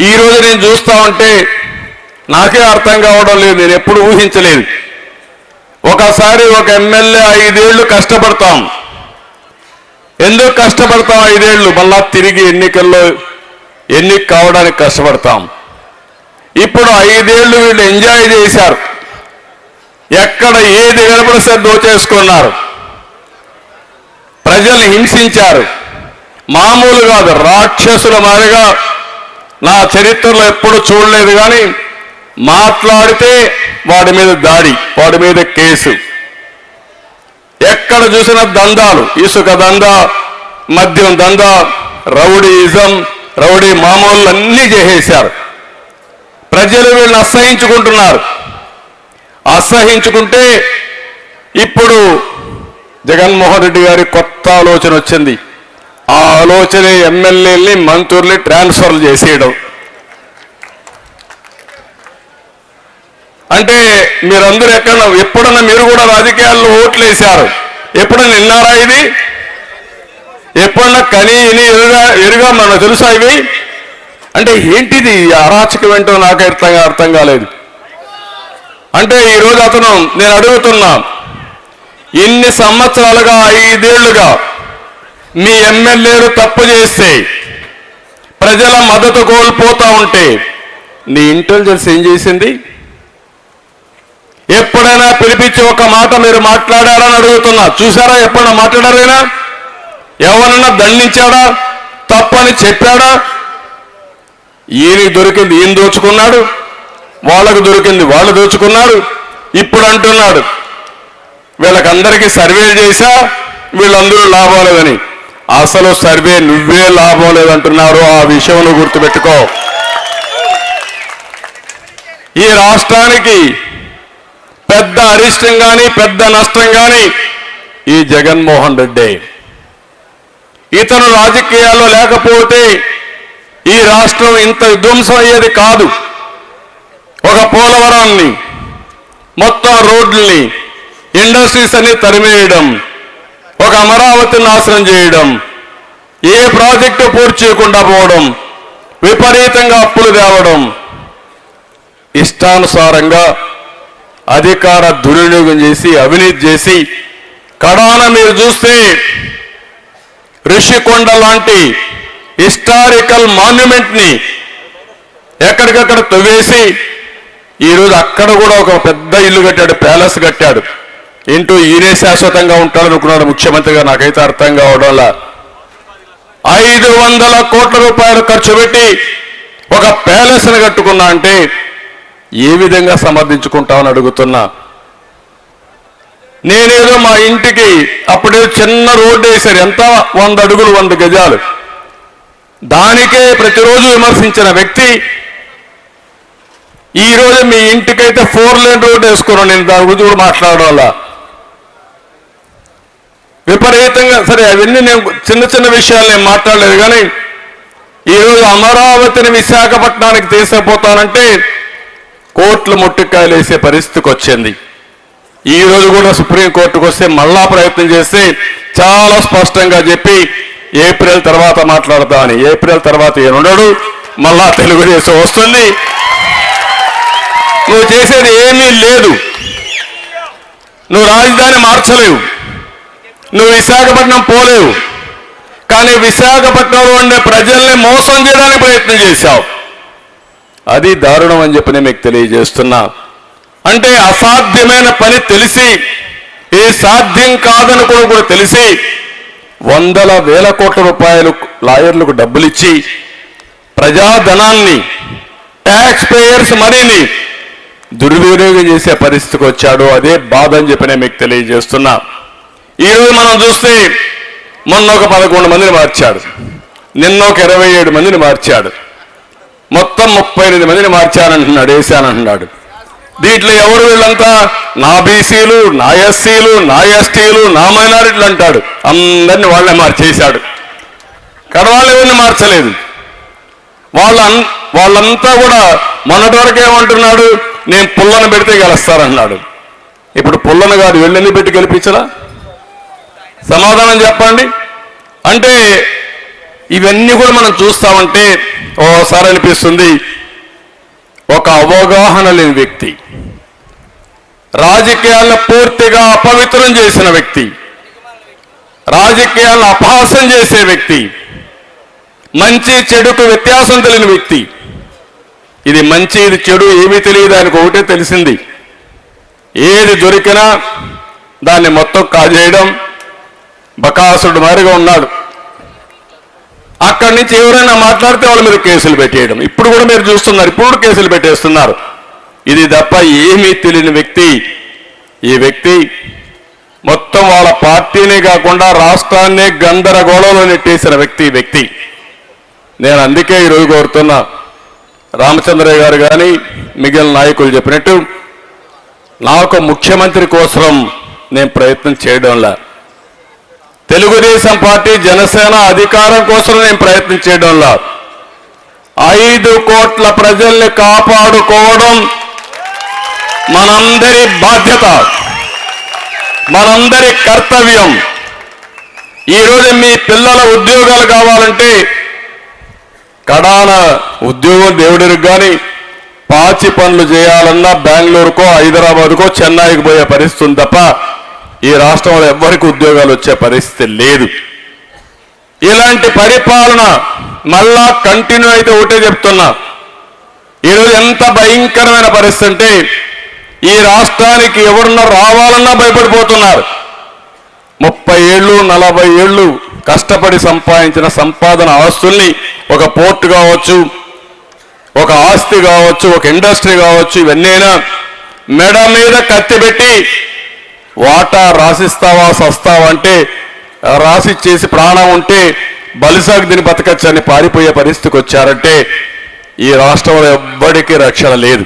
ఈరోజు నేను చూస్తా ఉంటే నాకే అర్థం కావడం లేదు నేను ఎప్పుడు ఊహించలేదు. ఒకసారి ఒక ఎమ్మెల్యే ఐదేళ్ళు కష్టపడతాం. ఎందుకు కష్టపడతాం ఐదేళ్ళు? మళ్ళా తిరిగి ఎన్నికల్లో ఎన్నిక కావడానికి కష్టపడతాం. ఇప్పుడు ఐదేళ్ళు వీళ్ళు ఎంజాయ్ చేశారు. ఎక్కడ ఏది కనపడిస్తే దోచేసుకున్నారు. ప్రజల్ని హింసించారు. మామూలు కాదు రాక్షసుల మాదిరిగా నా చరిత్రలో ఎప్పుడు చూడలేదు కానీ మాట్లాడితే వాడి మీద దాడి వాడి మీద కేసు. ఎక్కడ చూసిన దందాలు ఇసుక దంద మద్యం దందా రౌడీయిజం రౌడీ మామూలు అన్నీ చేసేశారు. ప్రజలు వీళ్ళని అసహించుకుంటున్నారు. అసహించుకుంటే ఇప్పుడు జగన్మోహన్ రెడ్డి గారి కొత్త ఆలోచన వచ్చింది. ఆ ఆలోచన ఎమ్మెల్యేల్ని మంత్రుల్ని ట్రాన్స్ఫర్ చేసేయడం. అంటే మీరందరూ ఎక్కడ ఎప్పుడన్నా మీరు కూడా రాజకీయాల్లో ఓట్లు వేశారు ఎప్పుడన్నా విన్నారా ఇది? ఎప్పుడన్నా కని ఇని ఎరుగా ఎరుగా మనకు తెలుసా ఇవి? అంటే ఏంటిది అరాచకం ఏంటో నాకు అర్థం అర్థం కాలేదు. అంటే ఈరోజు అతను నేను అడుగుతున్నా ఇన్ని సంవత్సరాలుగా ఐదేళ్ళుగా మీ ఎమ్మెల్యేలు తప్పు చేస్తే ప్రజల మద్దతు కోల్పోతూ ఉంటే నీ ఇంటెలిజెన్స్ ఏం చేసింది? ఎప్పుడైనా పిలిపించి ఒక మాట మీరు మాట్లాడారని అడుగుతున్నా. చూసారా ఎప్పుడైనా మాట్లాడారైనా? ఎవరన్నా దండించాడా? తప్పని చెప్పాడా? ఈయన దొరికింది ఈయన దోచుకున్నాడు వాళ్ళకు దొరికింది వాళ్ళు దోచుకున్నారు ఇప్పుడు అంటున్నాడు. వీళ్ళకందరికీ సర్వే చేశా వీళ్ళందరూ లాభాలేదని. అసలు సర్వే నువ్వే లాభం లేదంటున్నారు. ఆ విషయం గుర్తుపెట్టుకో. ఈ రాష్ట్రానికి పెద్ద అరిష్టం కానీ పెద్ద నష్టం కానీ ఈ జగన్మోహన్ రెడ్డి. ఇతను రాజకీయాల్లో లేకపోతే ఈ రాష్ట్రం ఇంత విధ్వంసం అయ్యేది కాదు. ఒక పోలవరాన్ని మొత్తం రోడ్లని ఇండస్ట్రీస్ అన్ని తరిమేయడం ఒక అమరావతిని నాశనం చేయడం ఏ ప్రాజెక్టు పూర్తి చేయకుండా పోవడం విపరీతంగా అప్పులు తేవడం. ఇష్టానుసారంగా అధికార దుర్వినియోగం చేసి అవినీతి చేసి కడాన మీరు చూస్తే ఋషికొండ లాంటి హిస్టారికల్ మాన్యుమెంట్ని ఎక్కడికక్కడ తవ్వేసి ఈరోజు అక్కడ కూడా ఒక పెద్ద ఇల్లు కట్టాడు ప్యాలెస్ కట్టాడు. ఇంటూ ఈయనే శాశ్వతంగా ఉంటాడనుకున్నాడు ముఖ్యమంత్రిగా నాకైతే అర్థం కావడంలా ఐదు వందల కోట్ల రూపాయలు ఖర్చు పెట్టి ఒక ప్యాలెస్ని కట్టుకున్నా అంటే ఏ విధంగా సమర్థించుకుంటామని అడుగుతున్నా. నేనేదో మా ఇంటికి అప్పుడే చిన్న రోడ్డు వేశారు. ఎంత? వంద అడుగులు వంద గజాలు. దానికే ప్రతిరోజు విమర్శించిన వ్యక్తి ఈ మీ ఇంటికైతే ఫోర్ లేన్ రోడ్ వేసుకున్నాను నేను దాని గురించి కూడా మాట్లాడడం వల్ల విపరీతంగా సరే అవన్నీ నేను చిన్న చిన్న విషయాలు నేను మాట్లాడలేదు కానీ ఈరోజు అమరావతిని విశాఖపట్నానికి తీసుకుపోతానంటే కోట్లు ముట్టికాయలు వేసే పరిస్థితికి వచ్చింది. ఈ రోజు కూడా సుప్రీంకోర్టుకు వస్తే మళ్ళా ప్రయత్నం చేస్తే చాలా స్పష్టంగా చెప్పి ఏప్రిల్ తర్వాత మాట్లాడతా అని. ఏప్రిల్ తర్వాత ఏనుండడు మళ్ళా తెలుగుదేశం వస్తుంది. నువ్వు చేసేది ఏమీ లేదు. నువ్వు రాజధాని మార్చలేవు. నువ్వు విశాఖపట్నం పోలేవు. కానీ విశాఖపట్నంలో ఉండే ప్రజల్ని మోసం చేయడానికి ప్రయత్నం చేశావు. అది దారుణం అని చెప్పి నేను మీకు తెలియజేస్తున్నా. అంటే అసాధ్యమైన పని తెలిసి ఏ సాధ్యం కాదని కూడా కూడా తెలిసి వందల వేల కోట్ల రూపాయలు లాయర్లకు డబ్బులు ఇచ్చి ప్రజాధనాన్ని ట్యాక్స్ పేయర్స్ మనీని దుర్వినియోగం చేసే పరిస్థితికి వచ్చాడు. అదే బాధ అని చెప్పి నేను మీకు తెలియజేస్తున్నా. ఈరోజు మనం చూస్తే మొన్న ఒక పదకొండు మందిని మార్చాడు. నిన్న ఒక ఇరవై ఏడు మందిని మార్చాడు. మొత్తం ముప్పై ఎనిమిది మందిని మార్చానంటున్నాడు వేశానంటున్నాడు. దీంట్లో ఎవరు వీళ్ళంతా? నా బీసీలు నా ఎస్సీలు నా ఎస్టీలు నా మైనారిటీలు అంటాడు. అందరిని వాళ్ళే మార్చేశాడు. కడవాళ్ళు ఎవరిని మార్చలేదు? వాళ్ళ వాళ్ళంతా కూడా మొన్నటి వరకు ఏమంటున్నాడు? నేను పుల్లను పెడితే గెలుస్తారన్నాడు. ఇప్పుడు పుల్లను కాదు వెళ్ళని పెట్టి గెలిపించరా సమాధానం చెప్పండి. అంటే ఇవన్నీ కూడా మనం చూస్తామంటే ఓసారి అనిపిస్తుంది ఒక అవగాహన లేని వ్యక్తి రాజకీయాలను పూర్తిగా అపవిత్రం చేసిన వ్యక్తి రాజకీయాలను అపహాస్యం చేసే వ్యక్తి మంచి చెడుకు వ్యత్యాసం తెలియని వ్యక్తి. ఇది మంచి ఇది చెడు ఏమీ తెలియదు ఆయనకు ఒకటే తెలిసింది. ఏది దొరికినా దాన్ని మొత్తం కాజేయడం బకాసుడు మారిగా ఉన్నాడు. అక్కడి నుంచి ఎవరైనా మాట్లాడితే వాళ్ళ మీద కేసులు పెట్టేయడం. ఇప్పుడు కూడా మీరు చూస్తున్నారు ఇప్పుడు కేసులు పెట్టేస్తున్నారు. ఇది తప్ప ఏమీ తెలియని వ్యక్తి ఈ వ్యక్తి మొత్తం వాళ్ళ పార్టీనే కాకుండా రాష్ట్రాన్నే గందరగోళంలో నెట్టేసిన వ్యక్తి వ్యక్తి. నేను అందుకే ఈరోజు కోరుతున్నా రామచంద్రయ్య గారు కానీ మిగిలిన నాయకులు చెప్పినట్టు నాకు ముఖ్యమంత్రి కోసం నేను ప్రయత్నం చేయడంలా. తెలుగుదేశం పార్టీ జనసేన అధికారం కోసం నేను ప్రయత్నం చేయడంలా ఐదు కోట్ల ప్రజల్ని కాపాడుకోవడం మనందరి బాధ్యత మనందరి కర్తవ్యం. ఈరోజు మీ పిల్లల ఉద్యోగాలు కావాలంటే కడాన ఉద్యోగం దేవుడికి కానీ పాచి పనులు చేయాలన్నా బెంగళూరుకో హైదరాబాద్కో చెన్నైకి పోయే పరిస్థితి తప్ప ఈ రాష్ట్రంలో ఎవరికి ఉద్యోగాలు వచ్చే పరిస్థితి లేదు. ఇలాంటి పరిపాలన మళ్ళా కంటిన్యూ అయితే ఒకటే చెప్తున్నా. ఈరోజు ఎంత భయంకరమైన పరిస్థితి అంటే ఈ రాష్ట్రానికి ఎవరున్నా రావాలన్నా భయపడిపోతున్నారు. ముప్పై ఏళ్ళు నలభై ఏళ్ళు కష్టపడి సంపాదించిన సంపాదన ఆస్తుల్ని ఒక పోర్ట్ కావచ్చు ఒక ఆస్తి కావచ్చు ఒక ఇండస్ట్రీ కావచ్చు ఇవన్నీనా మెడ మీద కత్తి పెట్టి వాటా రాసిస్తావా సస్తావా అంటే రాసి చేసి ప్రాణం ఉంటే బలిసాగు దీని బతకచ్చని పారిపోయే పరిస్థితికి వచ్చారంటే ఈ రాష్ట్రంలో ఎవ్వడికి రక్షణ లేదు.